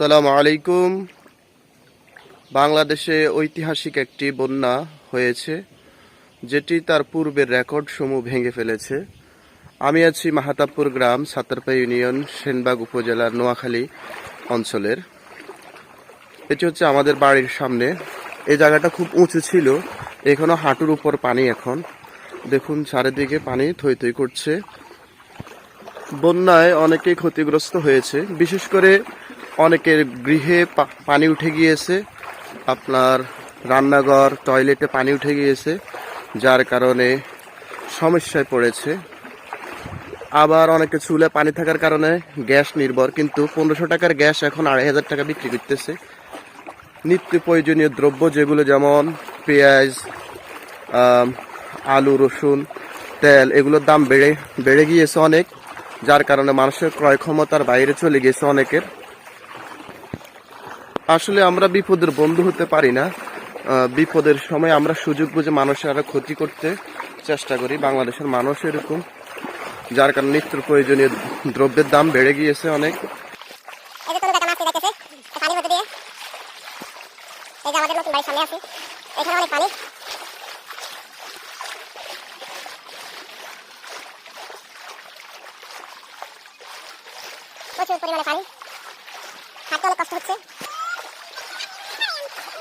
আসসালামু আলাইকুম। বাংলাদেশে ঐতিহাসিক একটি বন্যা হয়েছে, যেটি তার পূর্বের রেকর্ড সমূহ ভেঙে ফেলেছে। আমি আছি মাহাতাবপুর গ্রাম সাতারপা ইউনিয়ন, সেনবাগ উপজেলার নোয়াখালী অঞ্চলের। এটি হচ্ছে আমাদের বাড়ির সামনে। এই জায়গাটা খুব উঁচু ছিল, এখনও হাঁটুর উপর পানি এখন। দেখুন, চারিদিকে পানি থই থই করছে। বন্যায় অনেকেই ক্ষতিগ্রস্ত হয়েছে। বিশেষ করে অনেকের গৃহে পানি উঠে গিয়েছে। আপনার রান্নাঘর টয়লেটে পানি উঠে গিয়েছে, যার কারণে সমস্যায় পড়েছে। আবার অনেকে চুলে পানি থাকার কারণে গ্যাস নির্ভর, কিন্তু পনেরোশো টাকার গ্যাস এখন আড়াই হাজার টাকা বিক্রি করতেছে। নিত্য প্রয়োজনীয় দ্রব্য যেগুলো যেমন পেঁয়াজ আলু, রসুন, তেল, এগুলোর দাম বেড়ে বেড়ে গিয়েছে অনেক, যার কারণে মানুষের ক্রয় ক্ষমতার বাইরে চলে গেছে অনেকের। আসলে আমরা বিপদের বন্ধু হতে পারি না। বিপদের সময় আমরা সুযোগ বুঝে মানুষের আরও ক্ষতি করতে চেষ্টা করি। বাংলাদেশের মানুষ এরকম, যার কারণে নিত্য প্রয়োজনীয় দ্রব্যের দাম বেড়ে গিয়েছে অনেক। প্রচুর পরিমাণে পানি। হাঁটতে অনেক কষ্ট হচ্ছে।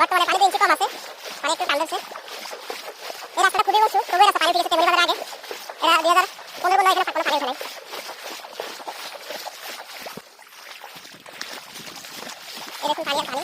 বর্তমানে পানি দিন কম আছে, পানি একটু টান ধরছে এই রাস্তাটা খুবই উঁচু তবে রাস্তা পানি উঠেছে তেমনি আগে। এরা দুই হাজার পনেরো পনেরো এখানে কোনো পানি ওঠে নাই। এরকম পানি আর পানি।